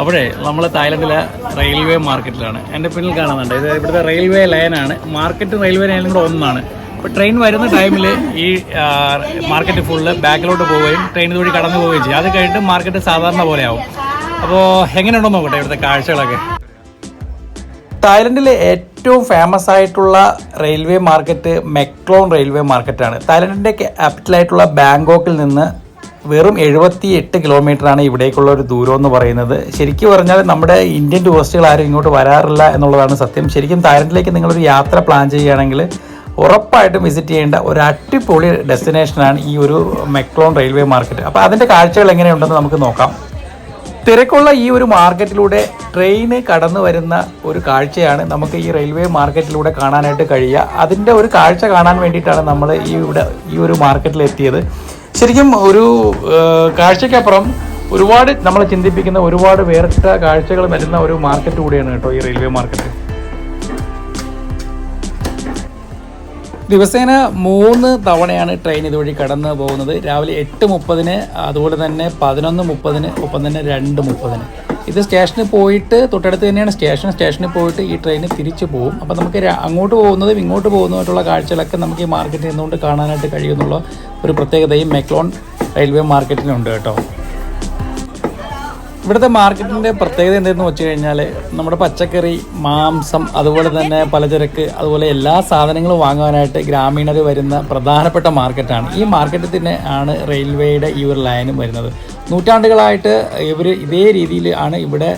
അപ്പോഴേ നമ്മൾ തായ്ലൻഡിലെ റെയിൽവേ മാർക്കറ്റിലാണ്. എന്റെ പിന്നിൽ കാണുന്നുണ്ട്. ഇത് ഇവിടുത്തെ റെയിൽവേ ലൈനാണ്. മാർക്കറ്റ് റെയിൽവേ ലൈനും കൂടെ ഒന്നാണ്. അപ്പോൾ ട്രെയിൻ വരുന്ന ടൈമിൽ ഈ മാർക്കറ്റ് ഫുള്ള് ബാക്കിലോട്ട് പോവുകയും ട്രെയിൻ വഴി കടന്നു പോവുകയും ചെയ്യും. അത് കഴിഞ്ഞിട്ട് മാർക്കറ്റ് സാധാരണ പോലെ ആവും അപ്പോൾ എങ്ങനെയുണ്ടോ നോക്കട്ടെ ഇവിടുത്തെ കാഴ്ചകളൊക്കെ. തായ്ലൻഡിലെ ഏറ്റവും ഫേമസ് ആയിട്ടുള്ള റെയിൽവേ മാർക്കറ്റ് മെക്ലോൺ റെയിൽവേ മാർക്കറ്റാണ്. തായ്ലൻഡിന്റെ ക്യാപിറ്റലായിട്ടുള്ള ബാങ്കോക്കിൽ നിന്ന് വെറും എഴുപത്തി എട്ട് കിലോമീറ്ററാണ് ഇവിടേക്കുള്ള ഒരു ദൂരം എന്ന് പറയുന്നത്. ശരിക്കും പറഞ്ഞാൽ നമ്മുടെ ഇന്ത്യൻ ടൂറിസ്റ്റുകൾ ആരും ഇങ്ങോട്ട് വരാറില്ല എന്നുള്ളതാണ് സത്യം. ശരിക്കും തായ്ലൻഡിലേക്ക് നിങ്ങളൊരു യാത്ര പ്ലാൻ ചെയ്യുകയാണെങ്കിൽ ഉറപ്പായിട്ടും വിസിറ്റ് ചെയ്യേണ്ട ഒരു അടിപൊളി ഡെസ്റ്റിനേഷനാണ് ഈ ഒരു മെക്ലോൺ റെയിൽവേ മാർക്കറ്റ് അപ്പോൾ അതിന്റെ കാഴ്ചകൾ എങ്ങനെയുണ്ടെന്ന് നമുക്ക് നോക്കാം. തിരക്കുള്ള ഈ ഒരു മാർക്കറ്റിലൂടെ ട്രെയിന് കടന്നു വരുന്ന ഒരു കാഴ്ചയാണ് നമുക്ക് ഈ റെയിൽവേ മാർക്കറ്റിലൂടെ കാണാനായിട്ട് കഴിയുക. അതിന്റെ ഒരു കാഴ്ച കാണാൻ വേണ്ടിയിട്ടാണ് നമ്മൾ ഈ ഇവിടെ ഈ ഒരു മാർക്കറ്റിൽ എത്തിയത്. ശരിക്കും ഒരു കാഴ്ചയ്ക്കപ്പുറം ഒരുപാട് നമ്മളെ ചിന്തിപ്പിക്കുന്ന ഒരുപാട് വേറിട്ട കാഴ്ചകൾ വരുന്ന ഒരു മാർക്കറ്റ് കൂടിയാണ് കേട്ടോ ഈ റെയിൽവേ മാർക്കറ്റ് ദിവസേന മൂന്ന് തവണയാണ് ട്രെയിൻ ഇതുവഴി കടന്നു പോകുന്നത്. രാവിലെ എട്ട് മുപ്പതിന് അതുപോലെ തന്നെ പതിനൊന്ന് മുപ്പതിന് ഒപ്പം തന്നെ രണ്ട് മുപ്പതിന്. ഇത് സ്റ്റേഷനിൽ പോയിട്ട് തൊട്ടടുത്ത് തന്നെയാണ് സ്റ്റേഷൻ. സ്റ്റേഷനിൽ പോയിട്ട് ഈ ട്രെയിൻ തിരിച്ചു പോകും അപ്പോൾ നമുക്ക് അങ്ങോട്ട് പോകുന്നതും ഇങ്ങോട്ട് പോകുന്നതുമായിട്ടുള്ള കാഴ്ചകളൊക്കെ നമുക്ക് ഈ മാർക്കറ്റിൽ നിന്നുകൊണ്ട് കാണാനായിട്ട് കഴിയുമെന്നുള്ള ഒരു പ്രത്യേകതയും മെക്ലോൺ റെയിൽവേ മാർക്കറ്റിനുണ്ട് കേട്ടോ. ഇവിടുത്തെ മാർക്കറ്റിന്റെ പ്രത്യേകത എന്തെന്ന് വെച്ച് കഴിഞ്ഞാൽ നമ്മുടെ പച്ചക്കറി മാംസം അതുപോലെ തന്നെ പലചരക്ക് അതുപോലെ എല്ലാ സാധനങ്ങളും വാങ്ങാനായിട്ട് ഗ്രാമീണർ വരുന്ന പ്രധാനപ്പെട്ട മാർക്കറ്റാണ്. ഈ മാർക്കറ്റിൽ തന്നെ ആണ് റെയിൽവേയുടെ ഈ ഒരു ലൈനും വരുന്നത്. നൂറ്റാണ്ടുകളായിട്ട് ഇവർ ഇതേ രീതിയിൽ ആണ് ഇവിടെ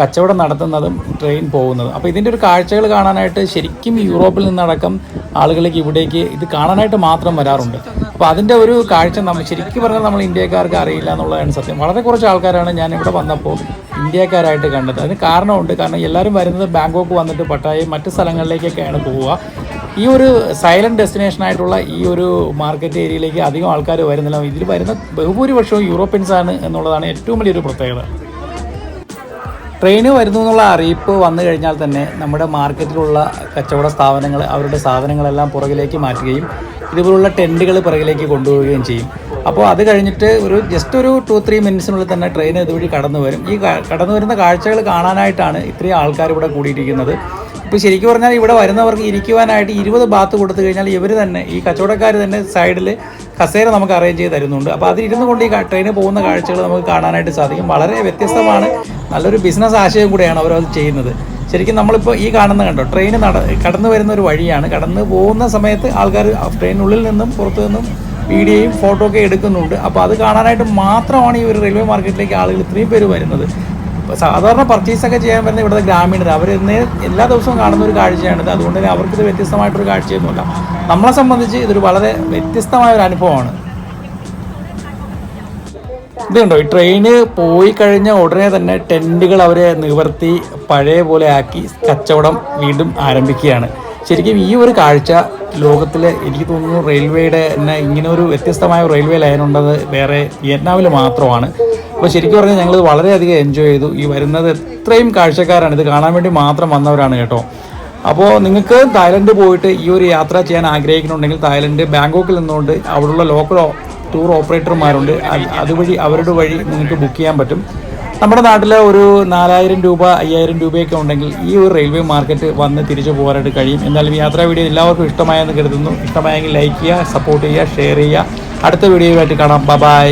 കച്ചവടം നടത്തുന്നതും ട്രെയിൻ പോകുന്നതും. അപ്പോൾ ഇതിന്റെ ഒരു കാഴ്ചകൾ കാണാനായിട്ട് ശരിക്കും യൂറോപ്പിൽ നിന്നടക്കം ആളുകളേക്ക് ഇവിടേക്ക് ഇത് കാണാനായിട്ട് മാത്രം വരാറുണ്ട്. അപ്പോൾ അതിന്റെ ഒരു കാഴ്ച നമ്മൾ ശരിക്കും പറഞ്ഞാൽ നമ്മൾ ഇന്ത്യക്കാർക്ക് അറിയില്ല എന്നുള്ളതാണ് സത്യം. വളരെ കുറച്ച് ആൾക്കാരാണ് ഞാൻ ഇവിടെ വന്നപ്പോൾ ഇന്ത്യക്കാരായിട്ട് കണ്ടത്. അതിന് കാരണമുണ്ട്. കാരണം എല്ലാവരും വരുന്നത് ബാങ്കോക്ക് വന്നിട്ട് പട്ടായി മറ്റ് സ്ഥലങ്ങളിലേക്കൊക്കെയാണ് പോവുക. ഈ ഒരു സൈലന്റ് ഡെസ്റ്റിനേഷൻ ആയിട്ടുള്ള ഈ ഒരു മാർക്കറ്റ് ഏരിയയിലേക്ക് അധികം ആൾക്കാർ വരുന്നില്ല. ഇതിൽ വരുന്ന ബഹുഭൂരിപക്ഷവും യൂറോപ്യൻസ് ആണ് എന്നുള്ളതാണ് ഏറ്റവും വലിയൊരു പ്രത്യേകത. ട്രെയിന് വരുന്നു എന്നുള്ള അറിയിപ്പ് വന്നു കഴിഞ്ഞാൽ തന്നെ നമ്മുടെ മാർക്കറ്റിലുള്ള കച്ചവട സ്ഥാപനങ്ങൾ അവരുടെ സാധനങ്ങളെല്ലാം പുറകിലേക്ക് മാറ്റുകയും ഇതുപോലുള്ള ടെന്റുകൾ പുറകിലേക്ക് കൊണ്ടുപോവുകയും ചെയ്യും. അപ്പോൾ അത് കഴിഞ്ഞിട്ട് ഒരു ജസ്റ്റ് ഒരു ടു ത്രീ മിനിറ്റ്സിനുള്ളിൽ തന്നെ ട്രെയിൻ ഇതുവഴി കടന്നു വരും. ഈ കടന്നു വരുന്ന കാഴ്ചകൾ കാണാനായിട്ടാണ് ഇത്രയും ആൾക്കാർ ഇവിടെ കൂടിയിരിക്കുന്നത്. ഇപ്പോൾ ശരിക്കും പറഞ്ഞാൽ ഇവിടെ വരുന്നവർക്ക് ഇരിക്കുവാനായിട്ട് ഇരുപത് ബാത്ത് കൊടുത്തു കഴിഞ്ഞാൽ ഇവർ തന്നെ ഈ കച്ചവടക്കാർ തന്നെ സൈഡിൽ കസേര നമുക്ക് അറേഞ്ച് ചെയ്ത് തരുന്നുണ്ട്. അപ്പോൾ അതിരുന്നു കൊണ്ട് ഈ ട്രെയിൻ പോകുന്ന കാഴ്ചകൾ നമുക്ക് കാണാനായിട്ട് സാധിക്കും. വളരെ വ്യത്യസ്തമാണ്. നല്ലൊരു ബിസിനസ് ആശയം കൂടെയാണ് അവരത് ചെയ്യുന്നത്. ശരിക്കും നമ്മളിപ്പോൾ ഈ കാണുന്ന കണ്ടോ ട്രെയിൻ നട കടന്നു വരുന്ന ഒരു വഴിയാണ്. കടന്നു പോകുന്ന സമയത്ത് ആൾക്കാർ ട്രെയിനുള്ളിൽ നിന്നും പുറത്തു നിന്നും വീഡിയോയും ഫോട്ടോ ഒക്കെ എടുക്കുന്നുണ്ട്. അപ്പോൾ അത് കാണാനായിട്ട് മാത്രമാണ് ഈ ഒരു റെയിൽവേ മാർക്കറ്റിലേക്ക് ആളുകൾ ഇത്രയും പേര് വരുന്നത്. സാധാരണ പർച്ചേസ് ഒക്കെ ചെയ്യാൻ വരുന്ന ഇവിടുത്തെ ഗ്രാമീണർ അവർ ഇന്ന് എല്ലാ ദിവസവും കാണുന്ന ഒരു കാഴ്ചയാണിത് അതുകൊണ്ട് തന്നെ അവർക്കിത് വ്യത്യസ്തമായിട്ടൊരു കാഴ്ചയൊന്നുമില്ല. നമ്മളെ സംബന്ധിച്ച് ഇതൊരു വളരെ വ്യത്യസ്തമായ ഒരു അനുഭവമാണ്. ഇത് കണ്ടോ ഈ ട്രെയിന് പോയി കഴിഞ്ഞ ഉടനെ തന്നെ ടെന്റുകൾ അവരെ നിവർത്തി പഴയ പോലെ ആക്കി കച്ചവടം വീണ്ടും ആരംഭിക്കുകയാണ്. ശരിക്കും ഈ ഒരു കാഴ്ച ലോകത്തിലെ എനിക്ക് തോന്നുന്നു റെയിൽവേയുടെ തന്നെ ഇങ്ങനെ ഒരു വ്യത്യസ്തമായ റെയിൽവേ ലൈൻ ഉണ്ടത് വേറെ വിയറ്റ്നാമിൽ മാത്രമാണ്. അപ്പോൾ ശരിക്കും പറഞ്ഞാൽ ഞങ്ങൾ വളരെയധികം എൻജോയ് ചെയ്തു. ഈ വരുന്നത് എത്രയും കാഴ്ചക്കാരാണ്. ഇത് കാണാൻ വേണ്ടി മാത്രം വന്നവരാണ് കേട്ടോ. അപ്പോൾ നിങ്ങൾക്ക് തായ്ലൻഡ് പോയിട്ട് ഈ ഒരു യാത്ര ചെയ്യാൻ ആഗ്രഹിക്കുന്നുണ്ടെങ്കിൽ തായ്ലൻഡ് ബാങ്കോക്കിൽ നിന്നുകൊണ്ട് അവിടെയുള്ള ലോക്കൽ ടൂർ ഓപ്പറേറ്റർമാരുണ്ട് അത് അതുവഴി അവരുടെ വഴി നിങ്ങൾക്ക് ബുക്ക് ചെയ്യാൻ പറ്റും. നമ്മുടെ നാട്ടിൽ ഒരു നാലായിരം രൂപ അയ്യായിരം രൂപയൊക്കെ ഉണ്ടെങ്കിൽ ഈ ഒരു റെയിൽവേ മാർക്കറ്റ് വന്ന് തിരിച്ചു പോകാനായിട്ട് കഴിയും. എന്നാലും യാത്രാ വീഡിയോ എല്ലാവർക്കും ഇഷ്ടമായെന്ന് കരുതുന്നു. ഇഷ്ടമായെങ്കിൽ ലൈക്ക് ചെയ്യുക സപ്പോർട്ട് ചെയ്യുക ഷെയർ ചെയ്യുക. അടുത്ത വീഡിയോയുമായിട്ട് കാണാം. ബൈ